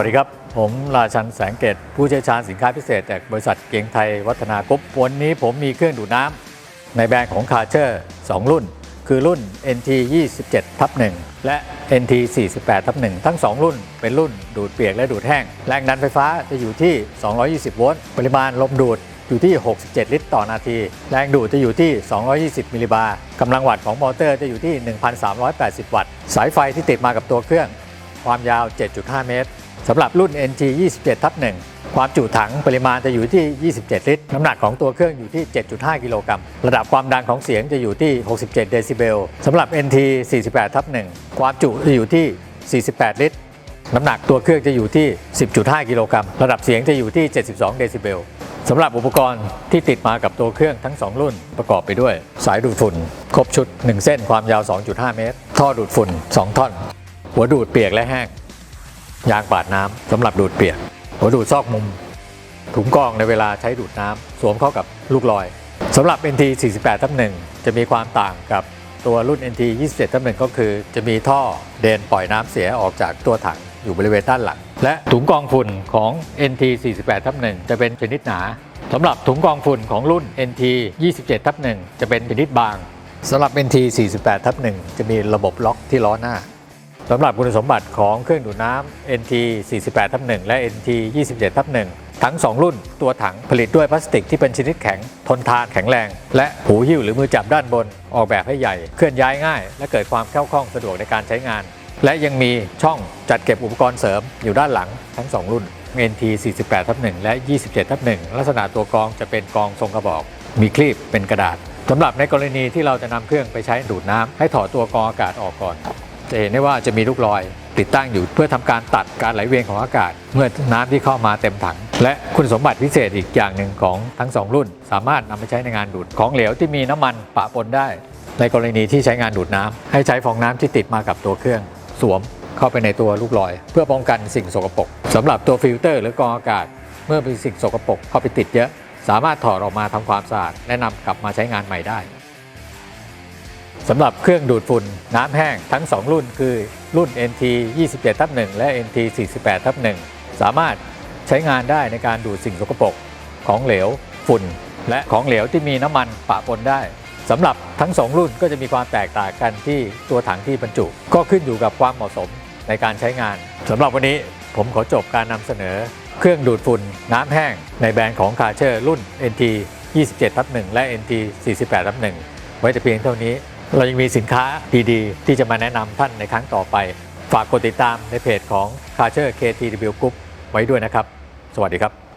วัสดีครับ ผมราชันแสงเกต ผู้เชี่ยวชาญสินค้าพิเศษจากบริษัทเกียงไทยวัฒนากรุ๊ปวันนี้ผมมีเครื่องดูดน้ำในแบรนด์ของคาเชอร์2 รุ่น คือรุ่น NT 27ทับ1และ NT 48ทับ1ทั้ง 2 รุ่น เป็นรุ่นดูดเปียกและดูดแห้ง แรงดันไฟฟ้าจะอยู่ที่ 220 โวลต์ ปริมาณลมดูดอยู่ที่ 67 ลิตรต่อนาที แรงดูดจะอยู่ที่ 220 มิลลิบาร์กำลังวัตต์ของมอเตอร์จะอยู่ที่ 1,380 วัตต์ สายไฟที่ติดมากับตัวเครื่อง ความยาว 7.5 เมตร สำหรับรุ่น NG 27ทับ1ความจุถังปริมาณจะอยู่ที่ 27 ลิตร น้ำหนักของตัวเครื่องอยู่ที่ 7.5 กิโลกรัม ระดับความดังของเสียงจะอยู่ที่ 67 เดซิเบลสำหรับ NT 48ทับ1ความจุจะอยู่ที่ 48 ลิตร น้ำหนักตัวเครื่องจะอยู่ที่ 10.5 กิโลกรัม ระดับเสียงจะอยู่ที่ 72 เดซิเบลสำหรับอุปกรณ์ที่ติดมากับตัวเครื่องทั้ง 2 รุ่นประกอบไปด้วย สายดูดฝุ่น ครบชุด 1 เส้นความยาว 2.5 เมตร ท่อดูดฝุ่น 2 ท่อน หัวดูดเปียกและแห้ง ยางปาดน้ำสำหรับดูดเปียกหัวดูดซอกมุม ถุงกองในเวลาใช้ดูดน้ำสวมเข้ากับลูกลอยสำหรับ NT 48ทับ1จะมีความต่างกับตัวรุ่น NT 27ทับ1ก็คือ จะมีท่อเดนปล่อยน้ำเสียออกจากตัวถังอยู่บริเวณด้านหลัง และถุงกองฝุ่นของ NT 48ทับ1จะเป็นชนิดหนาสำหรับถุงกองฝุ่นของรุ่น NT 27ทับ1จะเป็นชนิดบางสำหรับ NT 48ทับ1จะมีระบบล็อกที่ล้อหน้า สำหรับคุณสมบัติของเครื่องดูดน้ำ NT 48ทับ1และ NT 27ทับ1ทั้ง 2 รุ่นตัวถังผลิตด้วยพลาสติกที่เป็นชนิดแข็ง ทนทานแข็งแรง และหูหิ้วหรือมือจับด้านบน ออกแบบให้ใหญ่ เคลื่อนย้ายง่าย และเกิดความคล่องคล่องสะดวกในการใช้งาน และยังมีช่องจัดเก็บอุปกรณ์เสริมอยู่ด้านหลังทั้ง 2 รุ่น NT 48ทับ1และ 27ทับ1ลักษณะตัวกรองจะเป็นกรองทรงกระบอก มีคลีปเป็นกระดาษสำหรับในกรณีที่เราจะนำเครื่องไปใช้ดูดน้ำให้ถอดตัวกรองอากาศออกก่อน จะเห็นได้ว่าจะมีลูกลอยติดตั้งอยู่เพื่อทำการตัดการไหลเวียนของอากาศ เมื่อน้ำที่เข้ามาเต็มถัง และคุณสมบัติพิเศษอีกอย่างหนึ่งของทั้ง 2 รุ่น สามารถนำไปใช้ในงานดูดของเหลวที่มีน้ำมันปะปนได้ ในกรณีที่ใช้งานดูดน้ำให้ใช้ฟองน้ำที่ติดมากับตัวเครื่อง สวมเข้าไปในตัวลูกลอย เพื่อป้องกันสิ่งสกปรกสำหรับตัวฟิลเตอร์หรือกรองอากาศ เมื่อมีสิ่งสกปรกเข้าไปติดเยอะ สามารถถอดออกมาทำความสะอาดและนำกลับมาใช้งานใหม่ได้ สำหรับเครื่องดูดฝุ่นน้ำแห้งทั้ง 2 รุ่นคือรุ่น NT 27ทับ1และ NT 48ทับ1สามารถใช้งานได้ในการดูดสิ่งสกปรกของเหลวฝุ่น และของเหลวที่มีน้ำมันปะปนได้สำหรับทั้ง 2 รุ่นก็จะมีความแตกต่างกันที่ตัวถังที่บรรจุ ก็ขึ้นอยู่กับความเหมาะสมในการใช้งานสำหรับวันนี้ผมขอจบการนำเสนอ เครื่องดูดฝุ่นน้ำแห้งในแบรนด์ของคาเชอร์รุ่น NT 27ทับ1และ NT 48ทับ1ไว้แต่เพียงเท่านี้ เรายังมีสินค้าดีๆ ที่จะมาแนะนำท่านในครั้งต่อไป ฝากกดติดตามในเพจของ c a r t e r KTW Group ไว้ด้วยนะครับ สวัสดีครับ